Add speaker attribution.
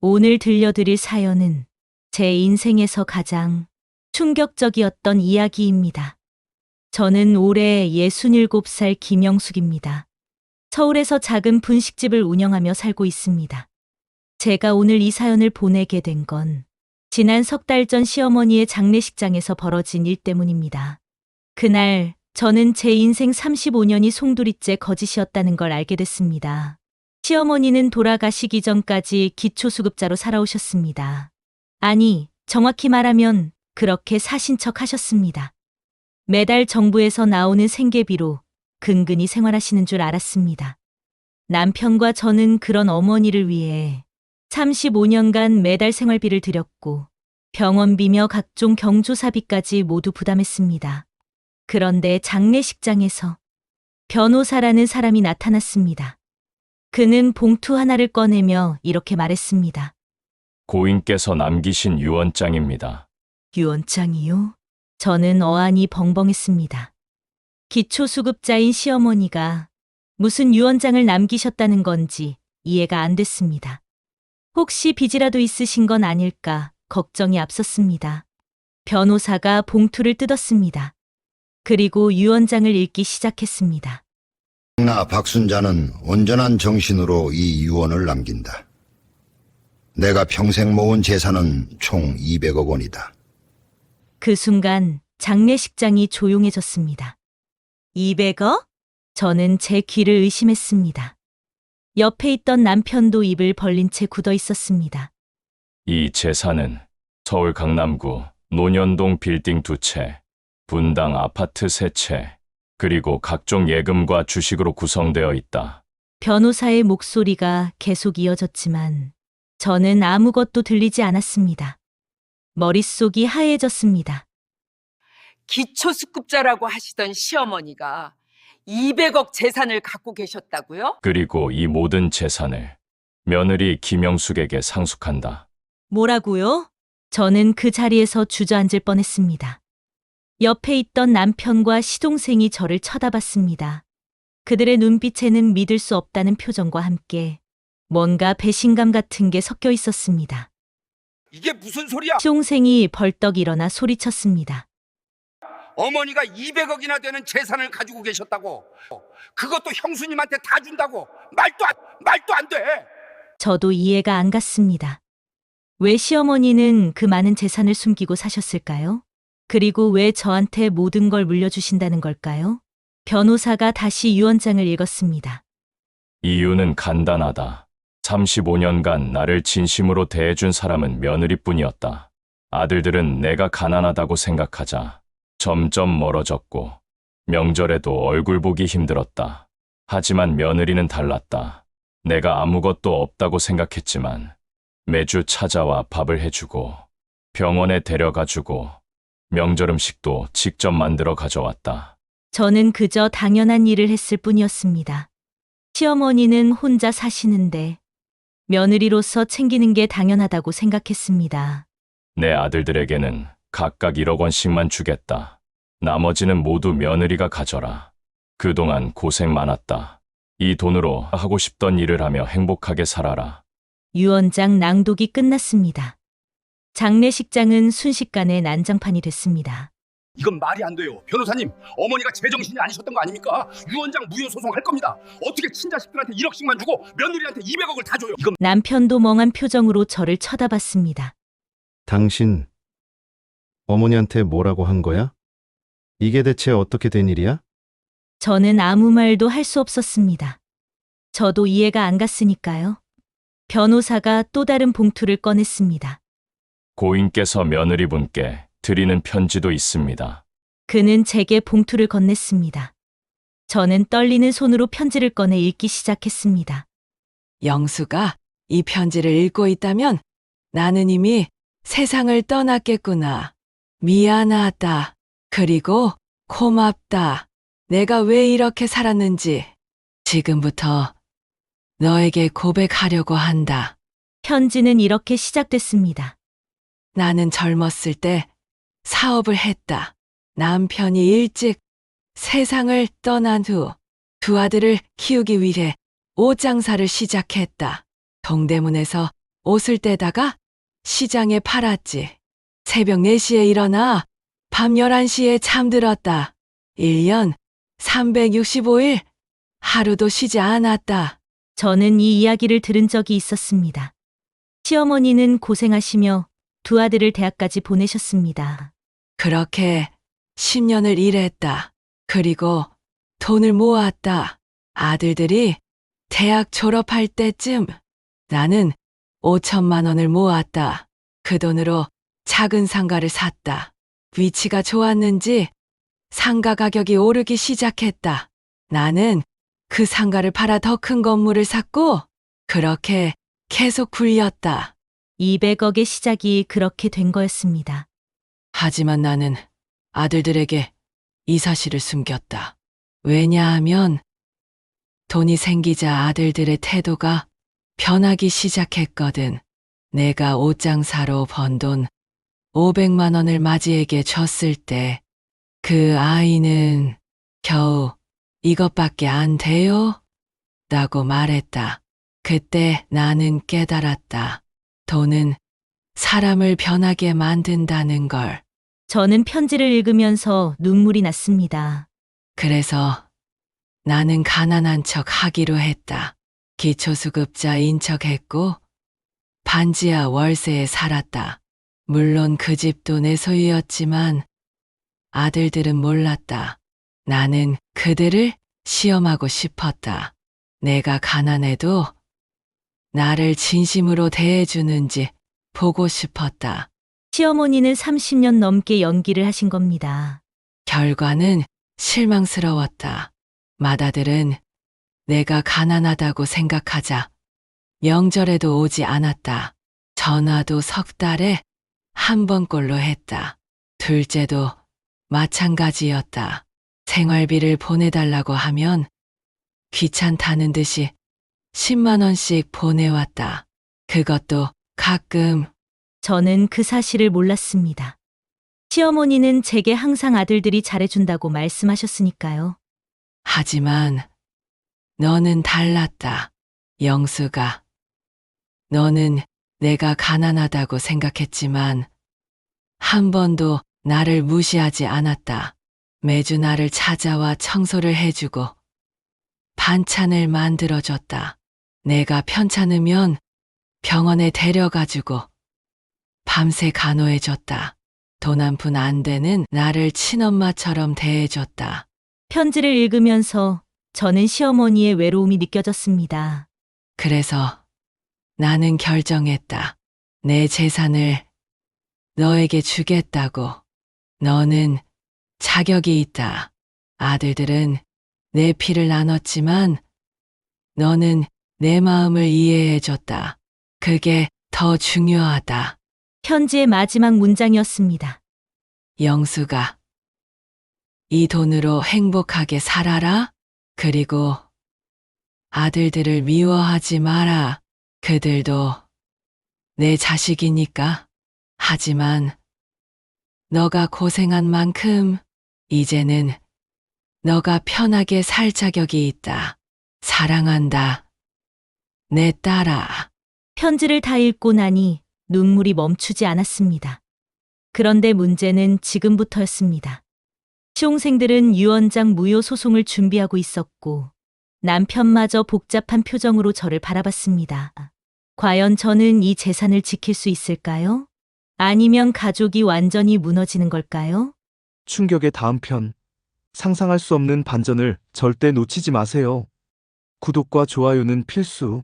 Speaker 1: 오늘 들려드릴 사연은 제 인생에서 가장 충격적이었던 이야기입니다. 저는 올해 67살 김영숙입니다. 서울에서 작은 분식집을 운영하며 살고 있습니다. 제가 오늘 이 사연을 보내게 된 건 지난 석 달 전 시어머니의 장례식장에서 벌어진 일 때문입니다. 그날 저는 제 인생 35년이 송두리째 거짓이었다는 걸 알게 됐습니다. 시어머니는 돌아가시기 전까지 기초수급자로 살아오셨습니다. 아니, 정확히 말하면 그렇게 사신 척 하셨습니다. 매달 정부에서 나오는 생계비로 근근히 생활하시는 줄 알았습니다. 남편과 저는 그런 어머니를 위해 35년간 매달 생활비를 드렸고 병원비며 각종 경조사비까지 모두 부담했습니다. 그런데 장례식장에서 변호사라는 사람이 나타났습니다. 그는 봉투 하나를 꺼내며 이렇게 말했습니다.
Speaker 2: 고인께서 남기신 유언장입니다.
Speaker 1: 유언장이요? 저는 어안이 벙벙했습니다. 기초수급자인 시어머니가 무슨 유언장을 남기셨다는 건지 이해가 안 됐습니다. 혹시 빚이라도 있으신 건 아닐까 걱정이 앞섰습니다. 변호사가 봉투를 뜯었습니다. 그리고 유언장을 읽기 시작했습니다.
Speaker 3: 나 박순자는 온전한 정신으로 이 유언을 남긴다. 내가 평생 모은 재산은 총 200억 원이다.
Speaker 1: 그 순간 장례식장이 조용해졌습니다. 200억? 저는 제 귀를 의심했습니다. 옆에 있던 남편도 입을 벌린 채 굳어 있었습니다.
Speaker 2: 이 재산은 서울 강남구 논현동 빌딩 두 채, 분당 아파트 세 채, 그리고 각종 예금과 주식으로 구성되어 있다.
Speaker 1: 변호사의 목소리가 계속 이어졌지만 저는 아무것도 들리지 않았습니다. 머릿속이 하얘졌습니다.
Speaker 4: 기초수급자라고 하시던 시어머니가 200억 재산을 갖고 계셨다고요?
Speaker 2: 그리고 이 모든 재산을 며느리 김영숙에게 상속한다.
Speaker 1: 뭐라고요? 저는 그 자리에서 주저앉을 뻔했습니다. 옆에 있던 남편과 시동생이 저를 쳐다봤습니다. 그들의 눈빛에는 믿을 수 없다는 표정과 함께 뭔가 배신감 같은 게 섞여 있었습니다.
Speaker 5: 이게 무슨 소리야?
Speaker 1: 시동생이 벌떡 일어나 소리쳤습니다.
Speaker 5: 어머니가 200억이나 되는 재산을 가지고 계셨다고. 그것도 형수님한테 다 준다고. 말도 안, 말도 안 돼.
Speaker 1: 저도 이해가 안 갔습니다. 왜 시어머니는 그 많은 재산을 숨기고 사셨을까요? 그리고 왜 저한테 모든 걸 물려주신다는 걸까요? 변호사가 다시 유언장을 읽었습니다.
Speaker 2: 이유는 간단하다. 35년간 나를 진심으로 대해준 사람은 며느리뿐이었다. 아들들은 내가 가난하다고 생각하자 점점 멀어졌고 명절에도 얼굴 보기 힘들었다. 하지만 며느리는 달랐다. 내가 아무것도 없다고 생각했지만 매주 찾아와 밥을 해주고 병원에 데려가주고 명절 음식도 직접 만들어 가져왔다.
Speaker 1: 저는 그저 당연한 일을 했을 뿐이었습니다. 시어머니는 혼자 사시는데 며느리로서 챙기는 게 당연하다고 생각했습니다.
Speaker 2: 내 아들들에게는 각각 1억 원씩만 주겠다. 나머지는 모두 며느리가 가져라. 그동안 고생 많았다. 이 돈으로 하고 싶던 일을 하며 행복하게 살아라.
Speaker 1: 유언장 낭독이 끝났습니다. 장례식장은 순식간에 난장판이 됐습니다.
Speaker 5: 이건 말이 안 돼요. 변호사님, 어머니가 제정신이 아니셨던 거 아닙니까? 유언장 무효 소송 할 겁니다. 어떻게 친자식들한테 1억씩만 주고 며느리한테 200억을 다 줘요? 이건
Speaker 1: 남편도 멍한 표정으로 저를 쳐다봤습니다.
Speaker 6: 당신 어머니한테 뭐라고 한 거야? 이게 대체 어떻게 된 일이야?
Speaker 1: 저는 아무 말도 할 수 없었습니다. 저도 이해가 안 갔으니까요. 변호사가 또 다른 봉투를 꺼냈습니다.
Speaker 2: 고인께서 며느리분께 드리는 편지도 있습니다.
Speaker 1: 그는 제게 봉투를 건넸습니다. 저는 떨리는 손으로 편지를 꺼내 읽기 시작했습니다.
Speaker 7: 영수가 이 편지를 읽고 있다면 나는 이미 세상을 떠났겠구나. 미안하다. 그리고 고맙다. 내가 왜 이렇게 살았는지 지금부터 너에게 고백하려고 한다.
Speaker 1: 편지는 이렇게 시작됐습니다.
Speaker 7: 나는 젊었을 때 사업을 했다. 남편이 일찍 세상을 떠난 후 두 아들을 키우기 위해 옷 장사를 시작했다. 동대문에서 옷을 떼다가 시장에 팔았지. 새벽 4시에 일어나 밤 11시에 잠들었다. 1년 365일 하루도 쉬지 않았다.
Speaker 1: 저는 이 이야기를 들은 적이 있었습니다. 시어머니는 고생하시며 두 아들을 대학까지 보내셨습니다.
Speaker 7: 그렇게 10년을 일했다. 그리고 돈을 모았다. 아들들이 대학 졸업할 때쯤 나는 5천만 원을 모았다. 그 돈으로 작은 상가를 샀다. 위치가 좋았는지 상가 가격이 오르기 시작했다. 나는 그 상가를 팔아 더 큰 건물을 샀고 그렇게 계속 굴렸다.
Speaker 1: 200억의 시작이 그렇게 된 거였습니다.
Speaker 7: 하지만 나는 아들들에게 이 사실을 숨겼다. 왜냐하면 돈이 생기자 아들들의 태도가 변하기 시작했거든. 내가 옷장 사로 번 돈 500만 원을 맞이에게 줬을 때 그 아이는 겨우 이것밖에 안 돼요? 라고 말했다. 그때 나는 깨달았다. 돈은 사람을 변하게 만든다는 걸.
Speaker 1: 저는 편지를 읽으면서 눈물이 났습니다.
Speaker 7: 그래서 나는 가난한 척 하기로 했다. 기초수급자인 척 했고, 반지하 월세에 살았다. 물론 그 집도 내 소유였지만, 아들들은 몰랐다. 나는 그들을 시험하고 싶었다. 내가 가난해도 나를 진심으로 대해주는지 보고 싶었다.
Speaker 1: 시어머니는 30년 넘게 연기를 하신 겁니다.
Speaker 7: 결과는 실망스러웠다. 맏아들은 내가 가난하다고 생각하자 명절에도 오지 않았다. 전화도 석 달에 한 번꼴로 했다. 둘째도 마찬가지였다. 생활비를 보내달라고 하면 귀찮다는 듯이 10만 원씩 보내왔다. 그것도 가끔
Speaker 1: 저는 그 사실을 몰랐습니다. 시어머니는 제게 항상 아들들이 잘해준다고 말씀하셨으니까요.
Speaker 7: 하지만 너는 달랐다. 영수가. 너는 내가 가난하다고 생각했지만 한 번도 나를 무시하지 않았다. 매주 나를 찾아와 청소를 해주고 반찬을 만들어줬다. 내가 편찮으면 병원에 데려가주고 밤새 간호해줬다. 돈한푼안 되는 나를 친엄마처럼 대해줬다.
Speaker 1: 편지를 읽으면서 저는 시어머니의 외로움이 느껴졌습니다.
Speaker 7: 그래서 나는 결정했다. 내 재산을 너에게 주겠다고. 너는 자격이 있다. 아들들은 내 피를 나눴지만 너는 내 마음을 이해해줬다. 그게 더 중요하다.
Speaker 1: 편지의 마지막 문장이었습니다.
Speaker 7: 영수가 이 돈으로 행복하게 살아라. 그리고 아들들을 미워하지 마라. 그들도 내 자식이니까. 하지만 너가 고생한 만큼 이제는 너가 편하게 살 자격이 있다. 사랑한다. 내 딸아.
Speaker 1: 편지를 다 읽고 나니 눈물이 멈추지 않았습니다. 그런데 문제는 지금부터였습니다. 시홍생들은 유언장 무효 소송을 준비하고 있었고 남편마저 복잡한 표정으로 저를 바라봤습니다. 과연 저는 이 재산을 지킬 수 있을까요? 아니면 가족이 완전히 무너지는 걸까요?
Speaker 8: 충격의 다음 편. 상상할 수 없는 반전을 절대 놓치지 마세요. 구독과 좋아요는 필수.